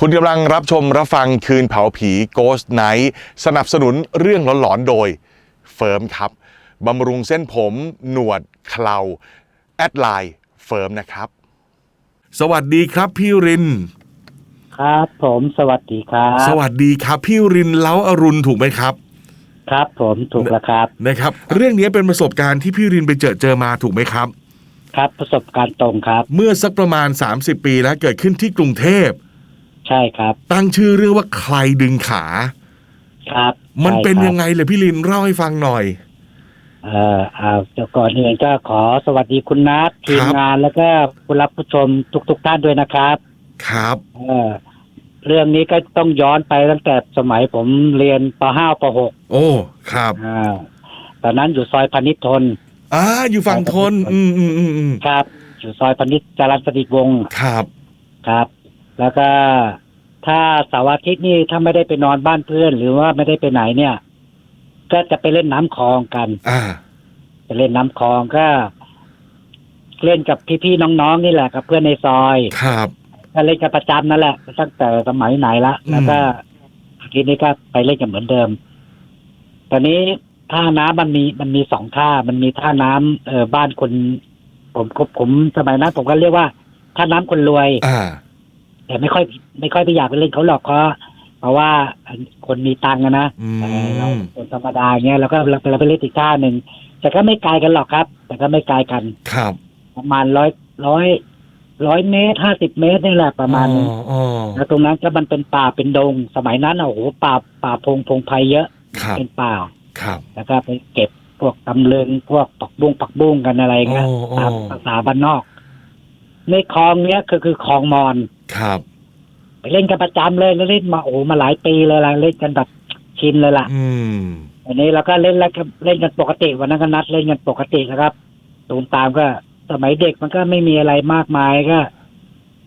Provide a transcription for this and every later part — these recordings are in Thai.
คุณกำลังรับชมรับฟังคืนเผาผี Ghost Night สนับสนุนเรื่องหลอนๆโดยเฟิร์มครับบำรุงเส้นผม หนวดเคราแอดไลน์เฟิร์มนะครับ สวัสดีครับพี่ริน ครับ ผมสวัสดีครับ สวัสดีครับพี่รินเล้าอรุณถูกไหมครับ ครับผมถูกแล้วครับ นะครับ เรื่องนี้เป็นประสบการณ์ที่พี่รินไปเจอเจอมาถูกไหมครับ ครับประสบการณ์ตรงครับ เมื่อสักประมาณ 30 ปีแล้วเกิดขึ้นที่กรุงเทพ ใช่ครับ ตั้งชื่อเรื่องว่าใครดึงขา ครับมันเป็นใช่ครับ ยังไงเลยพี่รินเล่าให้ฟังหน่อย เอ่อเอาเดี๋ยวก่อนอื่นก็ขอสวัสดีคุณนัททีมงานแล้วก็ผู้รับผู้ชมทุกๆทท่านด้วยนะครับครับ เออเรื่องนี้ก็ต้องย้อนไปตั้งแต่สมัยผมเรียนป .5 ป .6 โอ้ครับอ่าตอนนั้นอยู่ซอยพนิชทนอ่าอยู่ฝั่งทน อืมอืมอืมอืมครับ อยู่ซอยพนิชจรัญสนิทวงศ์ครับ ครับ แล้วก็ถ้าเสาร์อาทิตย์นี่ถ้าไม่ได้ไปนอนบ้านเพื่อน หรือว่าไม่ได้ไปไหนเนี่ย ก็จะไปเล่นน้ำคลองกันอ่าไปเล่นน้ำคลองก็ เล่นกับพี่ๆน้องๆนี่แหละกับเพื่อนในซอยครับก็เล่นกันประจำนั่นแหละตั้งแต่สมัยไหนละอืมแล้วก็ทีนี้ก็ไปเล่นกันเหมือนเดิม ตอนนี้ท่าน้ำมันมีมันมีสองท่า มันมีท่าน้ำเออบ้านคน ผมผมผมสมัยนั้นผมก็เรียกว่า ท่าน้ำคนรวย อ่า แต่ไม่ค่อยไม่ค่อยไปอยากไปเล่นเขาหรอกเพราะเพราะว่าคนมีตังค์อะนะอืแต่เรามคนธรรมดาเงี้ยเราก็เราเราไปเล่นอีกท่าหนึ่งแต่ก็ไม่ไกลกันหรอกครับ แต่ก็ไม่ไกลกัน ครับประมาณร้อยร้อยร้อยเมตรห้าสิบเมตรนี่แหละประมาณนึงอ๋ออ๋อแล้วตรงนั้นก็มันเป็นป่าเป็นดง สมัยนั้นอะโอ้โหป่าป่าพงพงไพรเยอะครับเป็นป่า ครับ แล้วก็ไปเก็บพวกตำลึงพวกปักบุ้งปักบุ้งกันอะไรเงี้ยโอ้โอ้ตามภาษาบ้านนอก ในคลองเนี้ยคือคือคลองมอน ครับไปเล่นกันประจำเลยแล้วเล่นมาโอ้โหมาหลายปีเลยละเล่นกันแบบชินเลยล่ะ อืมอันนี้เราก็เล่นแล้วก็เล่นกันปกติวันนั้นก็นัดเล่นกันปกตินะครับตูมตามก็ สมัยเด็กมันก็ไม่มีอะไรมากมายก็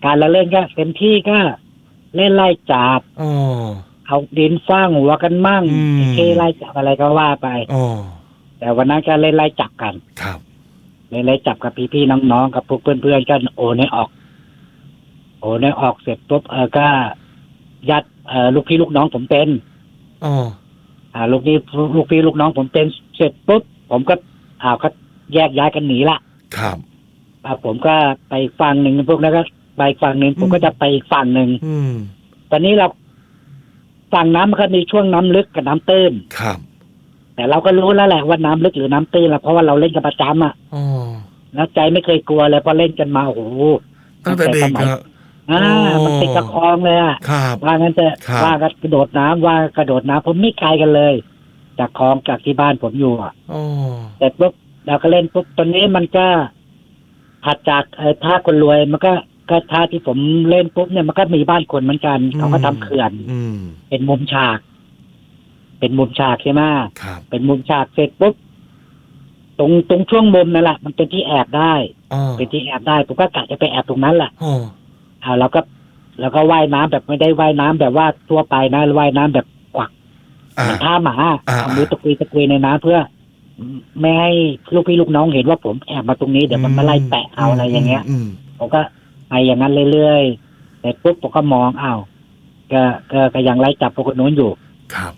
การละเล่นก็เต็มที่ก็ เล่นไล่จับอ๋อ เอาดินฟ้างหัวกันมั่งอืม เคไล่จับอะไรก็ว่าไป อ๋อแต่วันนั้นก็เล่นไล่จับกัน ครับ เล่นไล่จับกับพี่ๆน้องๆกับพวกเพื่อนๆก็โอนให้ออก โอนให้ออกเสร็จปุ๊บเออก็ยัดเออลูกพี่ลูกน้องผมเป็นอ๋ออ่า ลูกนี้ลูกพี่ลูกน้องผมเป็นเสร็จปุ๊บผมก็อ่าก็แยกย้ายกันหนีละครับอ่าผมก็ไปอีกฝั่งหนึ่งพวกนั้นก็ไปอีกฝั่งหนึ่งผมก็จะไปอีกฝั่งหนึ่งอืมตอนนี้เราฝั่งน้ำมันก็มีช่วงน้ำลึกกับน้ำตื้นครับแต่เราก็รู้แล้วแหละว่าน้ำลึกหรือน้ำตื้นแล้วเพราะว่าเราเล่นกันประจำอะอ๋อแล้วใจไม่เคยกลัวเลยเพราะเล่นกันมาโอ้โหตั้งแต่เด็กสมัยอะ อ่าโอ้มันติดกับคลองเลยอะครับ ว่างั้นจะครับ ว่ากันกระโดดน้ำว่ากระโดดน้ำผมไม่ไกลกันเลย จากคลองจากที่บ้านผมอยู่อะอ๋อแต่ปุ๊บเราก็เล่นปุ๊บตอนนี้มันก็ถัดจากเอ่อท่าคนรวย มันก็ก็ท่าที่ผมเล่นปุ๊บเนี่ยมันก็มีบ้านคนเหมือนกันเขาก็ทำเขื่อน อืมเป็นมุมฉาก เป็นมุมฉากใช่ไหมครับเป็นมุมฉากเสร็จปุ๊บตรงตรงช่วงมุมนั่นแหละมันเป็นที่แอบได้ อ๋อเป็นที่แอบได้ผมก็กะจะไปแอบตรงนั้นแหละ อ๋อ เอาเราก็เราก็ว่ายน้ำแบบไม่ได้ว่ายน้ำแบบว่าทั่วไปนะว่ายน้ำแบบกวักอ่าเหมือนท่าหมาอ่าเอามือตะกุยตะกุยในน้ำเพื่อ ไม่ให้ลูกพี่ลูกน้องเห็นว่าผมแอบมาตรงนี้เดี๋ยวมันมาไล่แปะเอาอะไรอย่างเงี้ยอืมผมก็ไปอย่างนั้นเรื่อยๆแต่ปุ๊บผมก็มองอ้าวก็ก็ก็ยังไล่จับพวกคนนู้นอยู่ครับ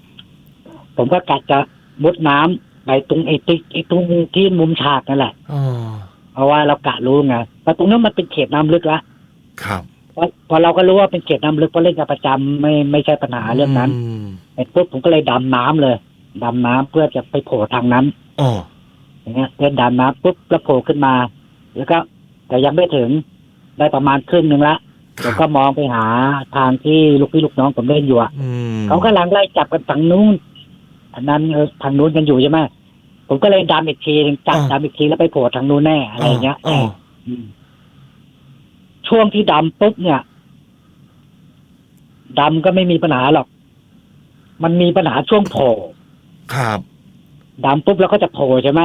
ผมก็กะจะมุดน้ำไปตรงไอ้ติ๊กไอ้ตรงที่มุมฉากนั่นแหละอ๋อเพราะว่าเรากะรู้ไงแต่ตรงนั้นมันเป็นเขตน้ำลึกละครับ เพราะพอเราก็รู้ว่าเป็นเขตน้ำลึกเพราะเล่นกันประจำไม่ไม่ใช่ปัญหาเรื่องนั้นมไอ้ปุ๊บผมก็เลยดำน้ำเลยดำน้ำเพื่อจะไปโผล่ทางนั้น อ๋ออย่างเงี้ยเล่นดำน้ำปุ๊บแล้วโผล่ขึ้นมา แล้วก็แต่ยังไม่ถึงได้ประมาณครึ่งหนึ่งละคแล้รัวบก็มองไปหาทางที่ลูกพี่ลูกน้องผมเล่นอยู่อะ อืมเขากำลังไล่จับกันฝั่งนู้นอันนั้นเออทางนู้นกันอยู่ใช่ไหมผมก็เลยดำอีกทีหนึ่งจับดำอีกทีแล้วไปโผล่ทางนู้นแน่อะไรอย่างเงี้ยอ๋ออืม ช่วงที่ดำปุ๊บเนี่ยดำก็ไม่มีปัญหาหรอก มันมีปัญหาช่วงโผล่ครับดำปุ๊บแล้วก็จะโผล่ใช่ไหม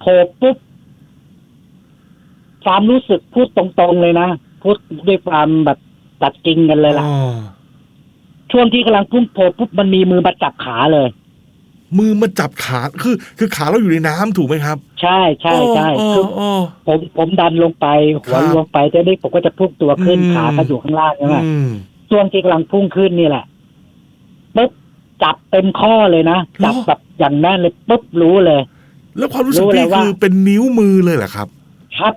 โผล่ปุ๊บความรู้สึกพูดตรงๆเลยนะพูดด้วยความแบบตัดจริงกันเลยล่ะอ๋อช่วงที่กำลังพุ่งโผล่ปุ๊บมันมีมือมาจับขาเลย มือมาจับขาคือ คือขาเราอยู่ในน้ำถูกไหมครับ ใช่ใช่ใช่อ๋อคืออ๋อผมผมดันลงไปหัวครับลงไปแต่นี่ผมก็จะพุ่งตัวขึ้นอืมขาก็อยู่ข้างล่างใช่ไหมอืมจช่วงที่กำลังพุ่งขึ้นนี่แหละปุ๊บจับเต็มข้อเลยนะจับแบบอย่างแน่นเลยปุ๊บรู้เลย แล้วความรู้สึกรู้เลยพี่ว่าคือเป็นนิ้วมือเลยเหรอครับ ครับ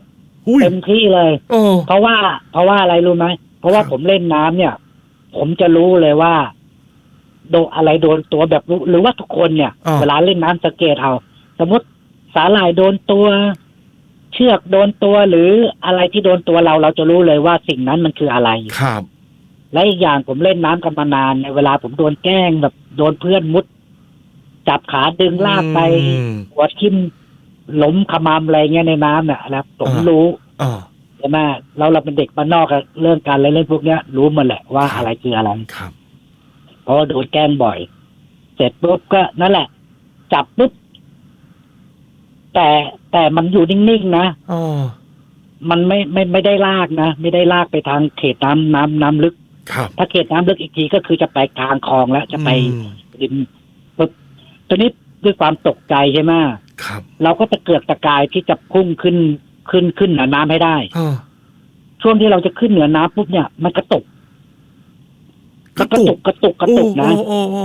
อุ้ยเต็มที่เลยโอ้เพราะว่า เพราะว่าอะไรรู้ไหมเพราะว่าครับผมเล่นน้ำเนี่ย ผมจะรู้เลยว่า โดนอะไรโดนตัวแบบรู้หรือว่าทุกคนเนี่ย อ่า เวลาเล่นน้ำสังเกตเอา สมมติสาหร่ายโดนตัว เชือกโดนตัวหรืออะไรที่โดนตัวเราเราจะรู้เลยว่าสิ่งนั้นมันคืออะไร ครับและอีกอย่างผมเล่นน้ำกันมานานเนี่ยเวลาผมโดนแกล้งแบบโดนเพื่อนมุด จับขาดึงลากไป อืม หัวทิ่มล้มขมามอะไรเงี้ยในน้ำเนี่ยนะครับผมอ่ารู้อ่าใช่ไหมเราเราเป็นเด็กบ้านนอกอะเรื่องการเล่นพวกเนี้ย รู้หมาแหละว่าครับอะไรคืออะไร ครับ เพราะว่าโดนแกล้งบ่อย เสร็จปุ๊บก็นั่นแหละ จับปุ๊บแต่แต่มันอยู่นิ่งๆนะอ๋อมันไม่ไม่ไม่ได้ลากนะไม่ได้ลากไปทางเขตน้ำน้ำน้ำลึก ครับ ถ้าเขตน้ำลึกอีกทีก็คือจะไปกลางคลองแล้ว จะไปอืม ริมปุ๊บตอนนี้ด้วยความตกใจใช่ไหมครับเราก็ตะเกือกตะกายที่จะพุ่งขึ้นขึ้นขึ้นเหนือน้ำให้ได้อ่าช่วงที่เราจะขึ้นเหนือน้ำปุ๊บเนี่ย มันกระตุก กระตุกกระตุกกระตุกนะโอ้โอ้โอ้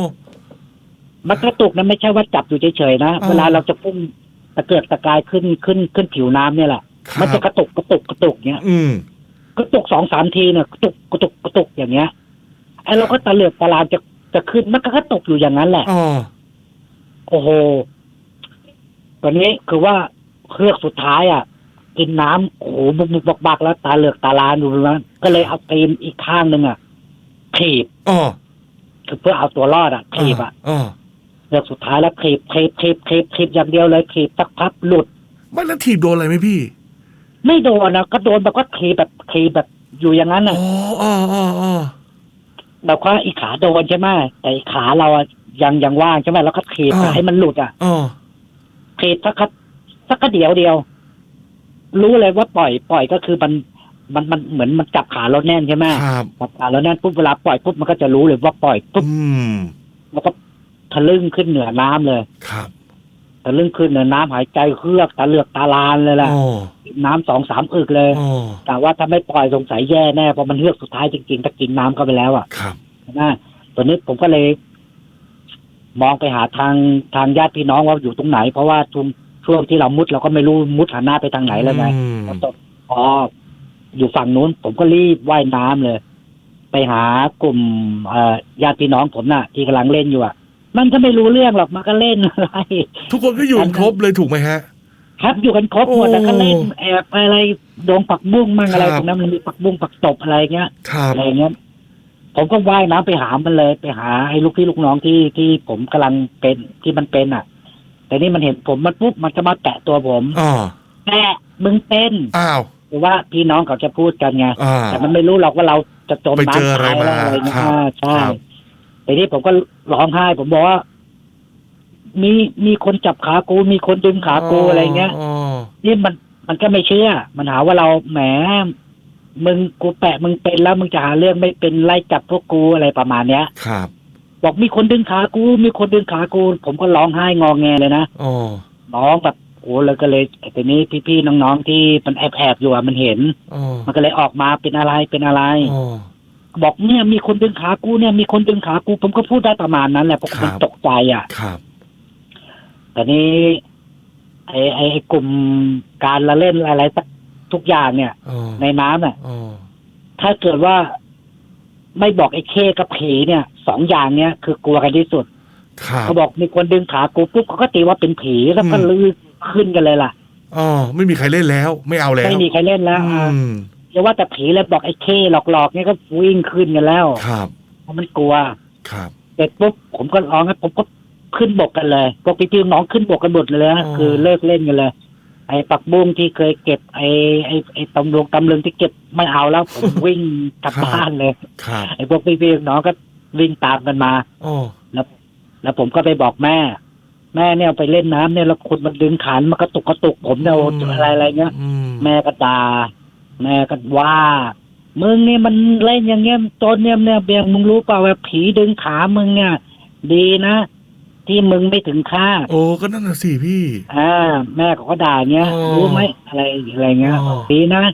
มันกระตุกนะไม่ใช่ว่าจับอยู่เฉยๆนะอ่าเวลาเราจะพุ่งตะเกียกตะกายขึ้นขึ้นขึ้นผิวน้ำเนี่ยแหละครับมันจะกระตุกกระตุกกระตุกเนี่ยอืมกระตุกสองสามทีเนี่ยกระตุกกระตุกกระตุกอย่างเงี้ยไอ้เราก็ตะเลือกตะลานจะจะขึ้นมันก็กระตุกอยู่อย่างนั้นแหละอ๋อโอ้โหตอนนี้คือว่าเครือกสุดท้ายอะกินน้ำโอ้โหบุกบุกบักบักแล้วตาเหลือกตาลานอยู่ตรงนั้นก็เลยเอาตีนอีกข้างหนึ่งอะ ถีบอ๋อคือเพื่อเอาตัวรอดอะถีบอะอ๋อเลือกสุดท้ายแล้วถีบถีบถีบถีบถีบอย่างเดียวเลยถีบสักพักหลุดไม่แล้วถีบโดนอะไรไหมพี่ ไม่โดนนะก็โดนแบบก็ถีบแบบถีบแบบอยู่อย่างนั้นอ๋น่ะออ๋ออ๋ออ๋อแบบว่าอีกขาโดนใช่ไหมแต่อีกขาเราอะยังยังว่างใช่ไหมแล้วก็ถีบให้มันหลุดอะอ๋อถีบสักกะสักกะเดียวเดียว รู้เลยว่าปล่อย ปล่อยก็คือมัน มันมันเหมือนมันจับขาเราแน่นใช่ไหมครับจับขาเราแน่นปุ๊บเวลาปล่อยปุ๊บมันก็จะรู้เลยว่าปล่อยปุ๊บอืมแล้วก็ทะลึ่งขึ้นเหนือน้ำเลย ครับทะลึ่งขึ้นเหนือน้ำหายใจเฮือกตาเหลือกตาลานเลยแหละอ๋อน้ำสองสามอึกเลยอ๋อแต่ว่าถ้าไม่ปล่อยสงสัยแย่แน่เพราะมันเฮือกสุดท้ายจริงๆถ้ากินน้ำเข้าไปแล้วอะครับนะตอนนี้ผมก็เลย มองไปหาทางทางญาติพี่น้องว่าอยู่ตรงไหน เพราะว่าช่วงช่วงที่เรามุดเราก็ไม่รู้มุดหันหน้าไปทางไหนแล้วไงอืมก็ตกอ๋ ออยู่ฝั่งนู้น ผมก็รีบว่ายน้ำเลย ไปหากลุ่มเอ่อญาติพี่น้องผมน่ะ ที่กำลังเล่นอยู่อะ มันก็ไม่รู้เรื่องหรอกมันก็เล่นอะไรทุกคนก็อยู่กันครบเลยถูกไหมฮะ ครับอยู่กันครบหมดโอ้แล้วก็เล่นแอบอะไรโดงปักบุ้งมั่งอะไรครับตรงนั้นมันมีปักบุ้งปักตบอะไรเงี้ยครับอะไรเงี้ยผมก็ว่ายน้ำไปหามันเลยไปหาไอ้ลูกพี่ลูกน้องที่ที่ผมกำลังเป็นที่มันเป็นอะ แต่นี่มันเห็นผมมันปุ๊บมันจะมาแตะตัวผมอ๋อแตะมึงเป็นอ้าว หรือว่าพี่น้องเขาจะพูดกันไงอ่า แต่มันไม่รู้หรอกว่าเราจะจมไปเจอน้ำอะไรตายแล้วมาอะไรเงี้ยครับอ่าใช่ครับแต่นี่ผมก็ร้องไห้ ผมบอกว่า มีมีคนจับขากู มีคนดึงขากูอะไรเงี้ย อ๋อนี่มันมันก็ไม่เชื่อ มันหาว่าเราแหม มึงกูแปะมึงเป็นแล้วมึงจะหาเรื่องไม่เป็นไล่จับพวกกูอะไรประมาณเนี้ย ครับบอกมีคนดึงขากู มีคนดึงขากู ผมก็ร้องไห้งอแงเลยนะอ๋อ ร้องแบบ โอ้แล้วก็เลยทีนี้พี่ๆน้องๆที่มันแอบแอบๆอยู่อะมันเห็นอ๋อมันก็เลยออกมาเป็นอะไรเป็นอะไรอ๋อบอกเนี่ยมีคนดึงขากูเนี่ยมีคนดึงขากู ผมก็พูดได้ประมาณนั้นแหละเพราะครับมันตกใจอะครับแต่นี้ไอ้ไอ้ไอ้กลุ่มการละเล่นอะไรสักทุกอย่างเนี่ยอ๋อในน้ำน่ะอ๋อถ้าเกิดว่าไม่บอกไอ้เคกับผีเนี่ยสองอย่างเนี้ยคือกลัวกันที่สุดครับเขาบอกมีคนดึงขากูปุ๊บเขาก็ตีว่าเป็นผีแล้วก็อืมลือ ขึ้นกันเลยล่ะอ๋อไม่มีใครเล่นแล้ว ไม่เอาแล้วไม่มีใครเล่นแล้วอือ่ามอย่าว่าแต่ผีเลยบอกไอ้เคหลอกๆเนี่ยก็วิ่งขึ้นกันแล้วครับเพราะมันกลัวครับเสร็จปุ๊บผมก็ร้องให้ผมก็ขึ้นบกกันเลยพวกพี่ๆน้องขึ้นบกกันหมดเลยนะอ๋อคือเลิกเล่นกันเลย ไอ้ปักบุ้งที่เคยเก็บไอ้ไอ้ไอ้ตำรวจตำลึงที่เก็บไม่เอาแล้วผมวิ่งกลับบ้านเลยครับไอ้พวกพี่ๆน้องก็วิ่งตามกันมาอ๋อแล้วผมก็ไปบอกแม่ แม่เนี่ยไปเล่นน้ำเนี่ยแล้วคนมันดึงขานมากระตุกกระตุกผมเนี่ยอะไรอะไรเงี้ยอืมแม่ก็ด่าแม่ก็ว่ามึงเนี่ยมันเล่นอย่างเงี้ยจนเนี่ยเนี่ยเบียงมึงรู้เปล่าว่าผีดึงขามึงเนี่ย ดีนะที่มึงไม่ถึงคาดโอ้ก็นั่นน่ะสิพี่อ่าแม่เขาก็ด่าเงี้ยอ๋อรู้ไหมอะไรอะไรเงี้ยอ๋อดีนะ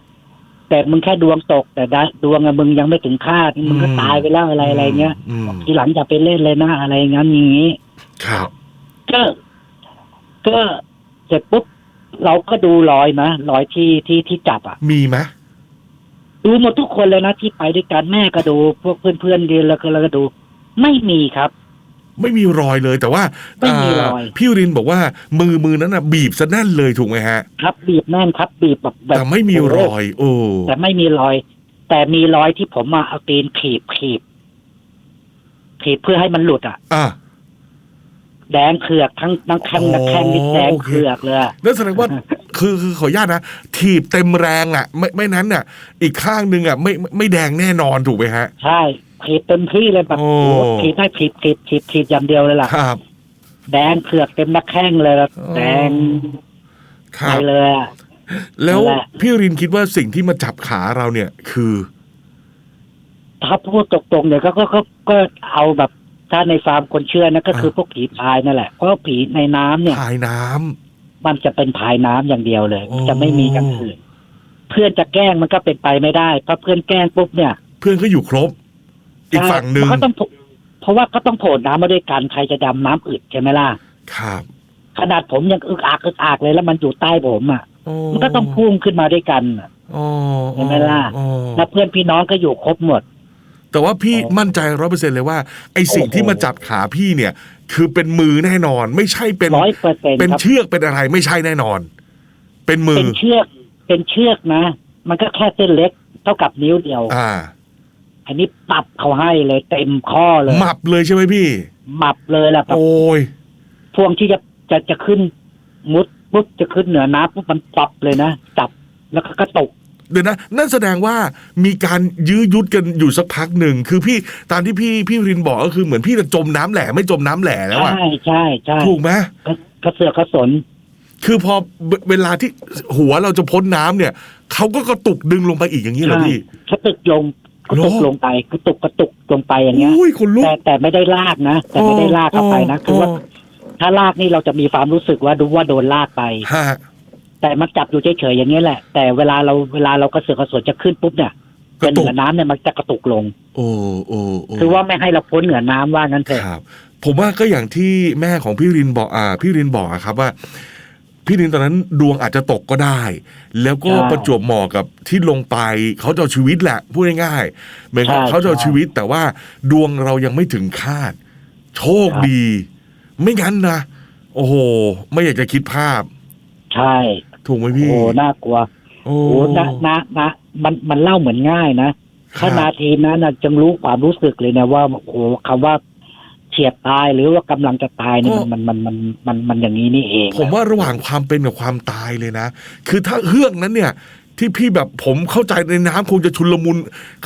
แต่มึงแค่ดวงตก แต่ดาดวงอะมึงยังไม่ถึงคาดมึงก็อืมตายไปแล้วอะไรอะไรเงี้ยอืมทีหลังจะไปเล่นเลยนะอะไรงั้นอย่างนี้ ครับ ก็ก็เสร็จปุ๊บเราก็ดูรอยนะรอยที่ที่ที่จับอะ มีไหมดูหมดทุกคนเลยนะที่ไปด้วยกันแม่ก็ดู พวกเพื่อนเพื่อนๆเรียนแล้วก็แล้วก็ดู ไม่มีครับ ไม่มีรอยเลยแต่ว่าไม่มีรอยาพี่รินบอกว่ามือมือนั้นน่ะ บีบซะแน่นเลยถูกไหมฮะ ครับ บีบแน่นครับ บีบแบบแบบแต่ไม่มีรอย โอ้แต่ไม่มีรอย แต่มีรอยที่ผมมาเอาตีนขีบขีบขีบเพื่อให้มันหลุดอะ อะ แดงเขือกทั้งทั้งแข้งอ๋อทั้งแข้งนี่แดงโอเคเขือกเลยอะนั่นแสดงว่าคือคือขออนุญาตนะถีบเต็มแรงอะ ไม่ไม่นั้นน่ะ อีกข้างหนึงอะไม่ไม่ไม่แดงแน่นอนถูกไหมฮะ ใช่ขีบเต็มที่เลยแบบโอ้โอ้โหขีบได้ขีบขีบขีบขีบอย่างเดียวเลยล่ะครับ แดงเขือกเต็มหน้าแข้งเลยล่ะอ๋อแดงคไปรับเลยอะแล้วนั่นแหละพี่รินคิดว่าสิ่งที่มาจับขาเราเนี่ยคือถ้าพูดตรงๆเนี่ยก็ก็ก็ก็เอาแบบ ถ้าในฟาร์มคนเชื่อนะก็คือพวกผีพายนั่นแหละเพราะผีในน้ำเนี่ยภายน้ำมันจะเป็นพายน้ำอย่างเดียวเลยโอ้จะไม่มีอย่างอื่นเพื่อนจะแกล้งมันก็เป็นไปไม่ได้เพราะเพื่อนแกล้งปุ๊บเนี่ย เพื่อนก็อยู่ครบ อีกฝั่งหนึ่งมันก็ต้องโผเพราะว่าก็ต้องโผล่น้ำมาด้วยกันใครจะดำน้ำอึดใช่ไหมล่ะครับ ขนาดผมยังอึกอักอึกอักเลยแล้วมันอยู่ใต้ผมอะโอ้มันก็ต้องพุ่งขึ้นมาด้วยกันอะโอ้เห็นไหมล่ะโอ้แล้วเพื่อนพี่น้องก็อยู่ครบหมด แต่ว่าพี่อ๋อมั่นใจร้อยเปอร์เซ็นเลยว่าไอสิ่งโอ้โหที่มาจับขาพี่เนี่ย คือเป็นมือแน่นอน ไม่ใช่เป็นร้อยเปอร์เซ็นต์เป็นครับ เชือกเป็นอะไรไม่ใช่แน่นอน เป็นมือ เป็นเชือก เป็นเชือกนะ มันก็แค่เส้นเล็กเท่ากับนิ้วเดียว อ่าอันนี้ปรับเขาให้เลยเต็มข้อเลยหมับเลยใช่ไหมพี่ หมับเลยแหละแบบโอ้ยพวงที่จะจะจะขึ้น มุดปุ๊บจะขึ้นเหนือน้ำปุ๊บมันปรับเลยนะจับแล้วก็กระตุก เดี๋ยวนะนั่นแสดงว่ามีการยื้อยุดกันอยู่สักพักหนึ่งคือพี่ตามที่พี่พี่รินบอกก็คือเหมือนพี่จะจมน้ำแหล่ไม่จมน้ำแหล่แล้วอะใช่ใช่ใช่ถูกไหมกระกระเสือกกระสน คือพอเวเวลาที่หัวเราจะพ้นน้ำเนี่ยเขาก็กระตุกดึงลงไปอีกอย่างนี้เหรอใช่พี่กระตุกลงกระตุกเหรอลงไปกระตุกกระตุกลงไปอย่างเงี้ยอุ้ยคนลุกแต่แต่ไม่ได้ลากนะแต่ไม่ได้ลากเข้าไปนะคือว่าถ้าลากนี่เราจะมีความรู้สึกว่าดูว่าโดนลากไปฮะ แต่มันจับอยู่เฉยๆอย่างนี้ยแหละ แต่เวลาเราเวลาเรากระเสือกกระสนจะขึ้นปุ๊บเนี่ยกระเป็นตุเหกนือน้ำเนี่ยมันจะกระตุกลง โอ้โอ้โอ้คือว่าไม่ให้เราพ้นเหนือน้ำว่างั้นเถอะ ครับ ผมว่าก็อย่างที่แม่ของพี่รินบอกอ่า พี่รินบอกอะครับว่า พี่รินตอนนั้นดวงอาจจะตกก็ได้ แล้วก็ประจวบเหมาะกับที่ลงไปเขาจะเอาชีวิตแหละพูดง่ายๆเหมือนกับเขาจะเอาชีวิตแต่ว่าดวงเรายังไม่ถึงคาด โชคดี ไม่งั้นนะโอ้โห ไม่อยากจะคิดภาพ ใช่ ถูกไหมโอ้พี่โหน่ากลัว โอ้โอ้โหนะนะนะมันมันเล่าเหมือนง่ายนะถ้านาทีนั้นนะจึงรู้ความรู้สึกเลยนะว่าโอ้โหคำว่าเฉียดตายหรือว่ากำลังจะตายเนี่ยมันมันมันมันมันมันอย่างนี้นี่เอง ผมว่าระหว่างความเป็นกับความตายเลยนะ คือถ้าเฮือกนั้นเนี่ยที่พี่แบบผมเข้าใจในน้ำคงจะชุลมุน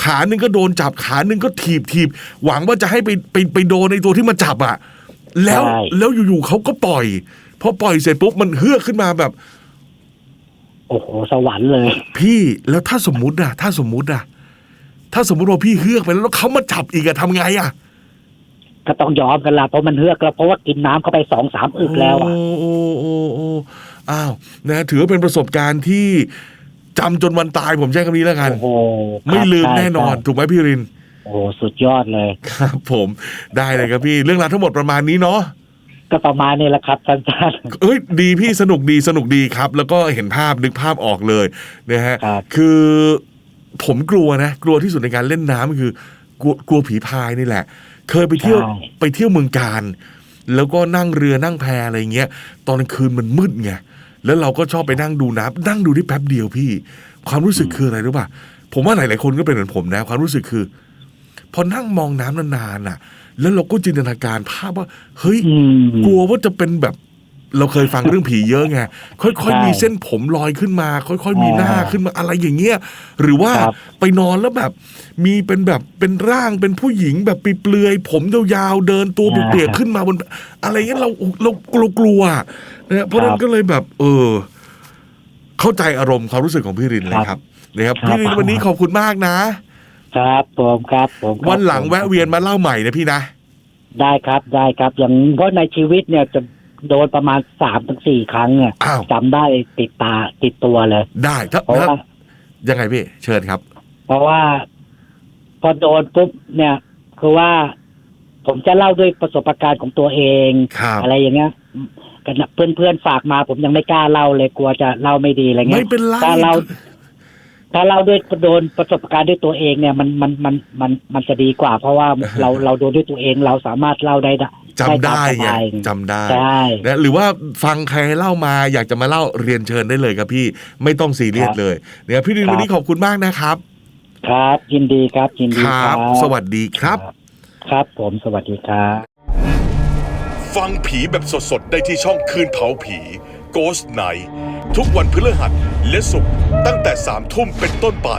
ขาหนึ่งก็โดนจับขาหนึ่งก็ถีบถีบหวังว่าจะให้ไปไปไปโดนในตัวที่มาจับอะแล้วแล้วอยู่ๆเขาก็ปล่อยพอปล่อยเสร็จปุ๊บมันเฮือกขึ้นมาแบบ โอ้โหสวรรค์เลย พี่แล้วถ้าสมมุติอะถ้าสมมุติอะถ้าสมมุติว่าพี่เฮือกไปแล้วแล้วเขามาจับอีกอะทำไงอะก็ต้องยอมกันละเพราะมันเฮือกแล้วเพราะว่ากินน้ำเข้าไปสองสามอึกแล้วอะโอ้โอ้โอ้โอ้อ้าวนะถือว่าเป็นประสบการณ์ที่จำจนวันตายผมใช้คำนี้แล้วกัน โอ้โหไม่ลืมใช่แน่นอน ใช่ถูกไหมพี่ริน โอ้โหสุดยอดเลย ครับผมได้เลยครับพี่ เรื่องราวทั้งหมดประมาณนี้เนาะ ก็ประมาณนี้แหละครับท่านท่านเอ้ยดีพี่สนุกดีสนุกดีครับ แล้วก็เห็นภาพนึกภาพออกเลยนะฮะครับ คือผมกลัวนะ กลัวที่สุดในการเล่นน้ำคือกลัวกลัวผีพายนี่แหละ เคยไปเที่ยวใช่ ไปเที่ยวเมืองการ แล้วก็นั่งเรือนั่งแพอะไรเงี้ยตอนกลางคืนมันมืดไงแล้วเราก็ชอบไปนั่งดูน้ำนั่งดูได้แป๊บเดียวพี่ ความรู้สึกคืออะไรรู้ป่ะผมว่าหลายๆคนก็เป็นเหมือนผมนะ ความรู้สึกคือ พอนั่งมองน้ำนานๆน่ะ แล้วเราก็จินตนาการภาพว่า เฮ้ยอืมกลัวว่าจะเป็นแบบ เราเคยฟังเรื่องผีเยอะไงค่อยๆใช่มีเส้นผมลอยขึ้นมา ค่อยๆมีหน้าอ่าขึ้นมาอะไรอย่างเงี้ยหรือว่าครับไปนอนแล้วแบบ มีเป็นแบบเป็นร่างเป็นผู้หญิงแบบเปลือยๆผมยาวๆเดินตัวเปียกๆขึ้นมาบน อะไรเงี้ยเราเราเรากลัวๆนะเพราะฉะนั้นก็เลยแบบ เออ เข้าใจอารมณ์ความรู้สึกของพี่รินเลยครับนะครับครับพี่รินวันนี้ขอบคุณมากนะ ครับผมครับผมครับวันหลังผมแวะเวียนมาเล่าใหม่นะพี่นะ ได้ครับได้ครับ อย่างเพราะในชีวิตเนี่ยจะโดนประมาณสามถึงสี่ครั้งเนี่ยอ้าว จำได้ติดตาติดตัวเลย ได้ถ้าเพราะว่า ยังไงพี่เชิญครับ เพราะว่า พอโดนปุ๊บเนี่ย คือว่า ผมจะเล่าด้วยประสบการณ์ของตัวเอง ครับ อะไรอย่างเงี้ยกันเพื่อนเพื่อนๆฝากมาผมยังไม่กล้าเล่าเลยกลัวจะเล่าไม่ดีอะไรเงี้ไม่ยเป็นไร ถ้าเรา ถ้าเล่าด้วยโดนประสบการณ์ด้วยตัวเองเนี่ยมันมันมันมันมันจะดีกว่า เพราะว่าเราเราโดนด้วยตัวเองเราสามารถเล่าได้จำได้ตามสไงบายจำได้ใช่นะหรือว่าฟังใครเล่ามาอยากจะมาเล่าเรียนเชิญได้เลยครับพี่ไม่ต้องซีเรียสเลยเนี่ยพี่ดินวันนี้ขอบคุณมากนะครับ ครับยินดีครับยินดีคครัรับบสวัสดีครับ ครับผมสวัสดีครับฟังผีแบบสดๆ ได้ที่ช่องคืนเผาผี Ghost Night ทุกวันพฤหัส และศุกร์ตั้งแต่3ทุ่มเป็นต้นไป